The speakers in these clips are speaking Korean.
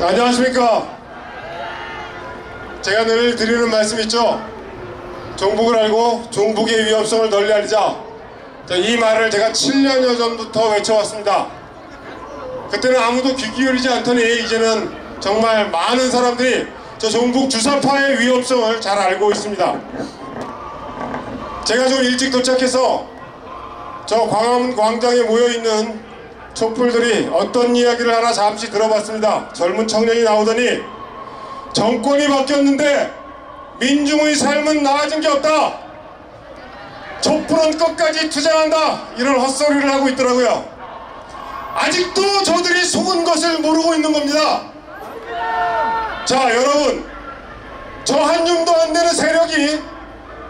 안녕하십니까. 제가 늘 드리는 말씀 있죠. 종북을 알고 종북의 위험성을 널리 알리자. 자, 이 말을 제가 7년여 전부터 외쳐왔습니다. 그때는 아무도 귀 기울이지 않더니 이제는 정말 많은 사람들이 저 종북 주사파의 위험성을 잘 알고 있습니다. 제가 좀 일찍 도착해서 저 광화문 광장에 모여있는 촛불들이 어떤 이야기를 하나 잠시 들어봤습니다. 젊은 청년이 나오더니 정권이 바뀌었는데 민중의 삶은 나아진 게 없다. 촛불은 끝까지 투쟁한다. 이런 헛소리를 하고 있더라고요. 아직도 저들이 속은 것을 모르고 있는 겁니다. 자 여러분 저 한줌도 안 되는 세력이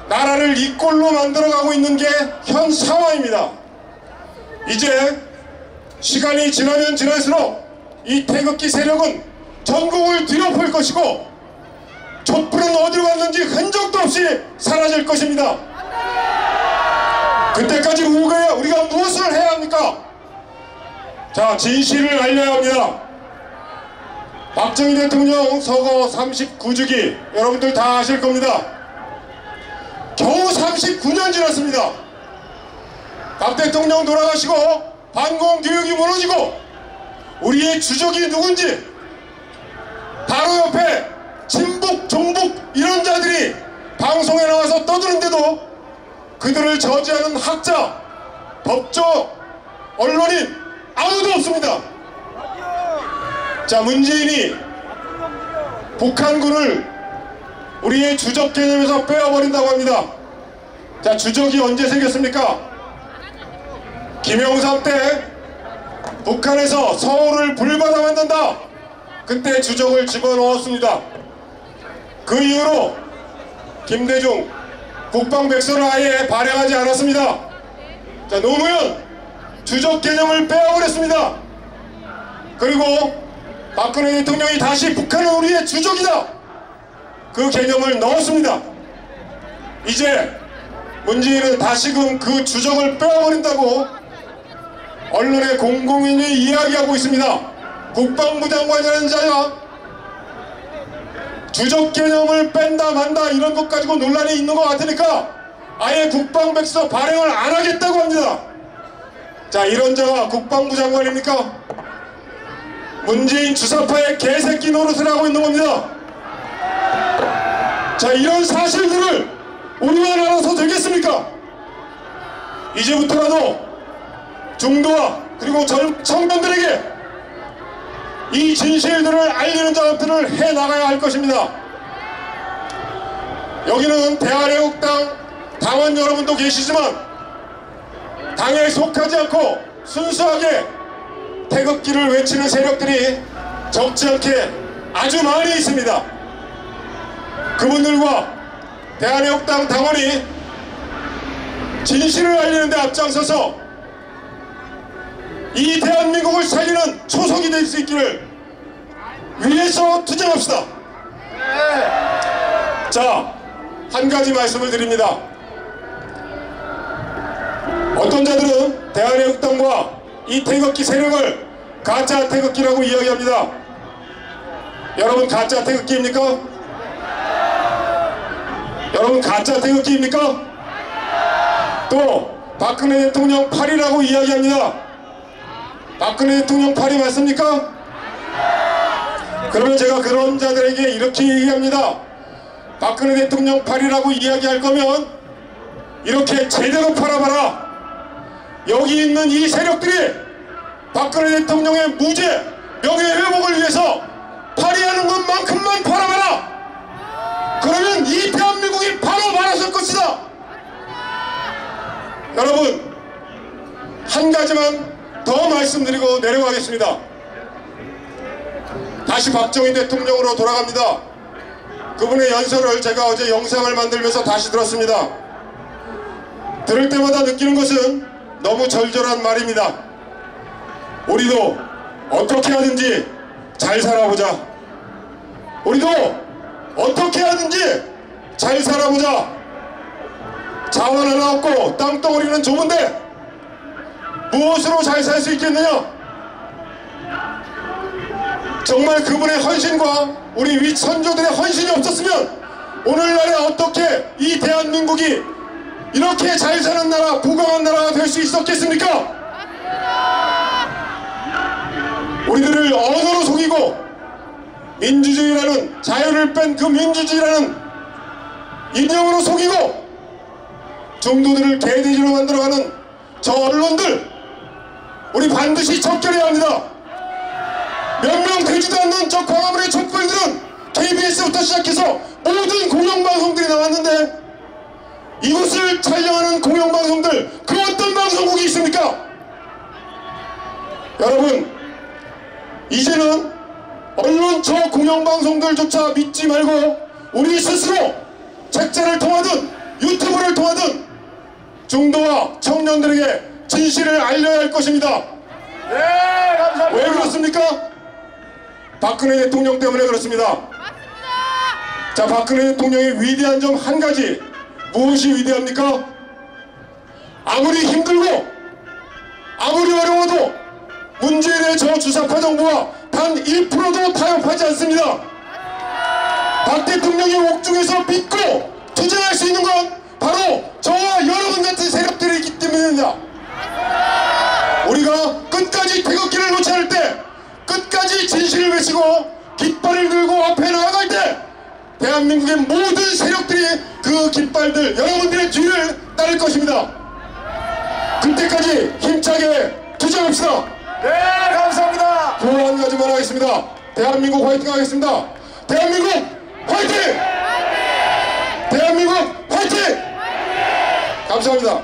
나라를 이 꼴로 만들어가고 있는 게 현 상황입니다. 이제 시간이 지나면 지날수록 이 태극기 세력은 전국을 뒤엎을 것이고 촛불은 어디로 갔는지 흔적도 없이 사라질 것입니다. 그때까지 우리가, 우리가 무엇을 해야 합니까? 자 진실을 알려야 합니다. 박정희 대통령 서거 39주기 여러분들 다 아실 겁니다. 겨우 39년 지났습니다. 박 대통령 돌아가시고 반공 교육이 무너지고 우리의 주적이 누군지 바로 옆에 친북, 종북 이런 자들이 방송에 나와서 떠드는데도 그들을 저지하는 학자, 법조, 언론인 아무도 없습니다. 자 문재인이 북한군을 우리의 주적 개념에서 빼어버린다고 합니다. 자 주적이 언제 생겼습니까? 김영삼 때 북한에서 서울을 불바다 만든다. 그때 주적을 집어넣었습니다. 그 이후로 김대중 국방백서를 아예 발행하지 않았습니다. 자 노무현 주적 개념을 빼어버렸습니다. 그리고 박근혜 대통령이 다시 북한은 우리의 주적이다. 그 개념을 넣었습니다. 이제 문재인은 다시금 그 주적을 빼어버린다고 언론의 공공연히 이야기하고 있습니다. 국방부 장관이라는 자야 주적 개념을 뺀다 만다 이런 것 가지고 논란이 있는 것 같으니까 아예 국방백서 발행을 안 하겠다고 합니다. 자 이런 자가 국방부 장관입니까? 문재인 주사파의 개새끼 노릇을 하고 있는 겁니다. 자 이런 사실들을 우리만 알아서 되겠습니까? 이제부터라도 중도와 그리고 젊, 청년들에게 이 진실들을 알리는 작업들을 해나가야 할 것입니다. 여기는 대한애국당 당원 여러분도 계시지만 당에 속하지 않고 순수하게 태극기를 외치는 세력들이 적지 않게 아주 많이 있습니다. 그분들과 대한애국당 당원이 진실을 알리는 데 앞장서서 이 대한민국을 살리는 초석이 될 수 있기를 위해서 투쟁합시다. 자, 한 가지 말씀을 드립니다. 어떤 자들은 대한애국당과 이 태극기 세력을 가짜 태극기라고 이야기합니다. 여러분 가짜 태극기입니까? 여러분 가짜 태극기입니까? 또 박근혜 대통령 팔이라고 이야기합니다. 박근혜 대통령 팔이 맞습니까? 그러면 제가 그런 자들에게 이렇게 얘기합니다. 박근혜 대통령 팔이라고 이야기할 거면 이렇게 제대로 팔아봐라. 여기 있는 이 세력들이 박근혜 대통령의 무죄, 명예회복을 위해서 팔이하는 것만큼만 팔아봐라. 그러면 이 대한민국이 바로 말아설 것이다. 여러분 한 가지만 더 말씀드리고 내려가겠습니다. 다시 박정희 대통령으로 돌아갑니다. 그분의 연설을 제가 어제 영상을 만들면서 다시 들었습니다. 들을 때마다 느끼는 것은 너무 절절한 말입니다. 우리도 어떻게 하든지 잘 살아보자. 우리도 어떻게 하든지 잘 살아보자. 자원 하나 없고 땅덩어리는 좁은데 무엇으로 잘 살 수 있겠느냐? 정말 그분의 헌신과 우리 위 선조들의 헌신이 없었으면 오늘날에 어떻게 이 대한민국이 이렇게 잘 사는 나라, 부강한 나라가 될 수 있었겠습니까? 우리들을 언어로 속이고 민주주의라는 자유를 뺀 그 민주주의라는 인형으로 속이고 중도들을 개돼지로 만들어가는 저 언론들 우리 반드시 척결해야 합니다. 몇 명 되지도 않는 저 광화문의 촛불들은 KBS부터 시작해서 모든 공영방송들이 나왔는데 이곳을 촬영하는 공영방송들 그 어떤 방송국이 있습니까? 여러분 이제는 언론 저 공영방송들조차 믿지 말고 우리 스스로 책자를 통하든 유튜브를 통하든 중도와 청년들에게 진실을 알려야 할 것입니다. 네, 감사합니다. 왜 그렇습니까? 박근혜 대통령 때문에 그렇습니다. 자, 박근혜 대통령의 위대한 점 한 가지. 무엇이 위대합니까? 아무리 힘들고, 아무리 어려워도 문재인의 저 주사파 정부와 단 1%도 타협하지 않습니다. 박 대통령의 옥중에서 믿고 투쟁할 수 있는 건 바로 저와 여러분 같은 세력들이 있기 때문입니다. 끝까지 태극기를 놓지 않을 때 끝까지 진실을 외치고 깃발을 들고 앞에 나아갈 때 대한민국의 모든 세력들이 그 깃발들 여러분들의 뒤를 따를 것입니다 그때까지 힘차게 투쟁합시다 네, 감사합니다. 구호 한 가지만 하겠습니다 대한민국 화이팅 하겠습니다 대한민국 화이팅! 대한민국 화이팅! 감사합니다